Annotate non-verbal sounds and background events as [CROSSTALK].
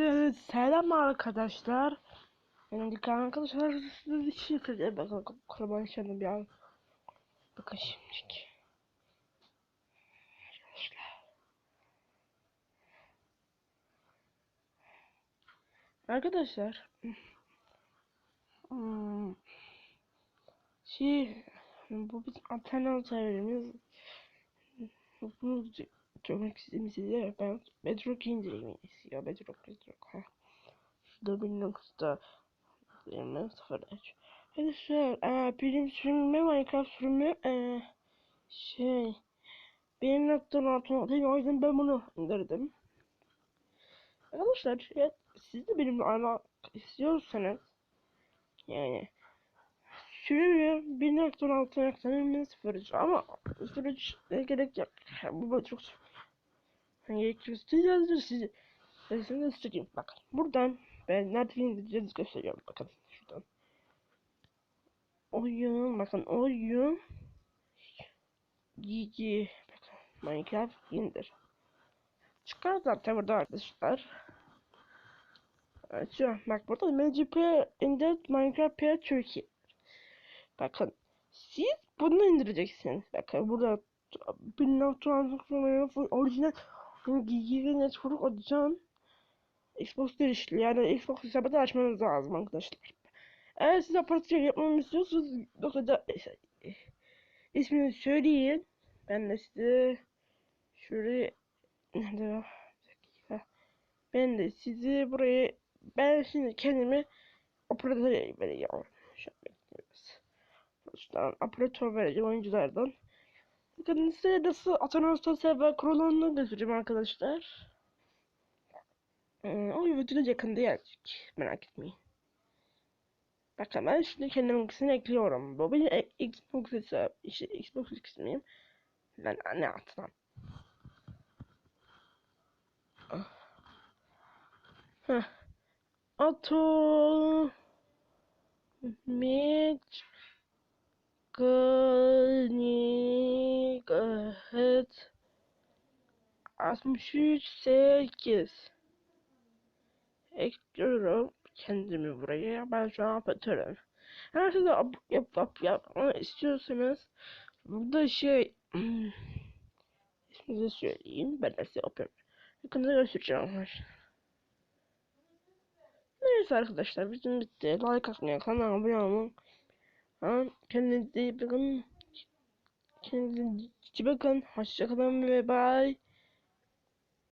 Selam arkadaşlar. Benim dükkan arkadaşlar size bir şey söyleyeyim. Bakın kalabalık içeride bir an. Bakın şimdilik. Arkadaşlar. Arkadaşlar. Hmm. Şey bu bizim alternatiflerimiz bunu çok istediğim size ben Bedrock indireyim istiyor Bedrock Bedrock. Ha. Şurada bir nokta yirmi sıfır üç Arkadaşlar ee, birim sürümü Minecraft sürümü ee, şey bir nokta altına değil o yüzden ben bunu indirdim. Arkadaşlar ya, siz de benimle almak istiyorsanız yani sürümü bir nokta altına ama süreç gerek yok. Bu çok gerekiyorsa yazdır sizi sesini göstereyim bakın buradan ben nerede indireceğiz gösteriyorum bakın şuradan oyun bakın oyun Gigi bakın Minecraft indir çıkar zaten burada arkadaşlar şu bak burada MCP indir Minecraft P Türkiye bakın siz bunu indireceksiniz bakın burada bir nokta orijinal Gigi Network açacaksın Xbox girişli yani Xbox hesabı da açmanız lazım arkadaşlar. Eğer siz operasyon yapmamı istiyorsanız dokada ismini söyleyin. Ben de size şuraya nerede dakika. Ben de sizi buraya ben şimdi kendimi operatör vereceğim. An bekliyoruz. Şuradan operatör vereceğim oyunculardan. Bakın size nasıl Atanos'ta server kurulumunu göstereceğim arkadaşlar. Hmm, o videoda yakında gelecek. Merak etmeyin. Bakın ben şimdi kendim ikisini ekliyorum. Bu e- Xbox hesabı. Xbox ismim. Ben ne attım? Heh. Ato Mitch Ganiget 63 8 ekliyorum kendimi buraya. Ben şu an operatörüm. Eğer siz de yap, yap, yap, yapmanı istiyorsanız burada şey [CLEARS THROAT] isminizi söyleyeyim. Ben de size yapıyorum. Yakında göstereceğim arkadaşlar. Neyse arkadaşlar bizim bitti. Like atmayı, kanala abone olmayı. Kendinize iyi bakın. Kendinize iyi bakın. Hoşçakalın ve bye.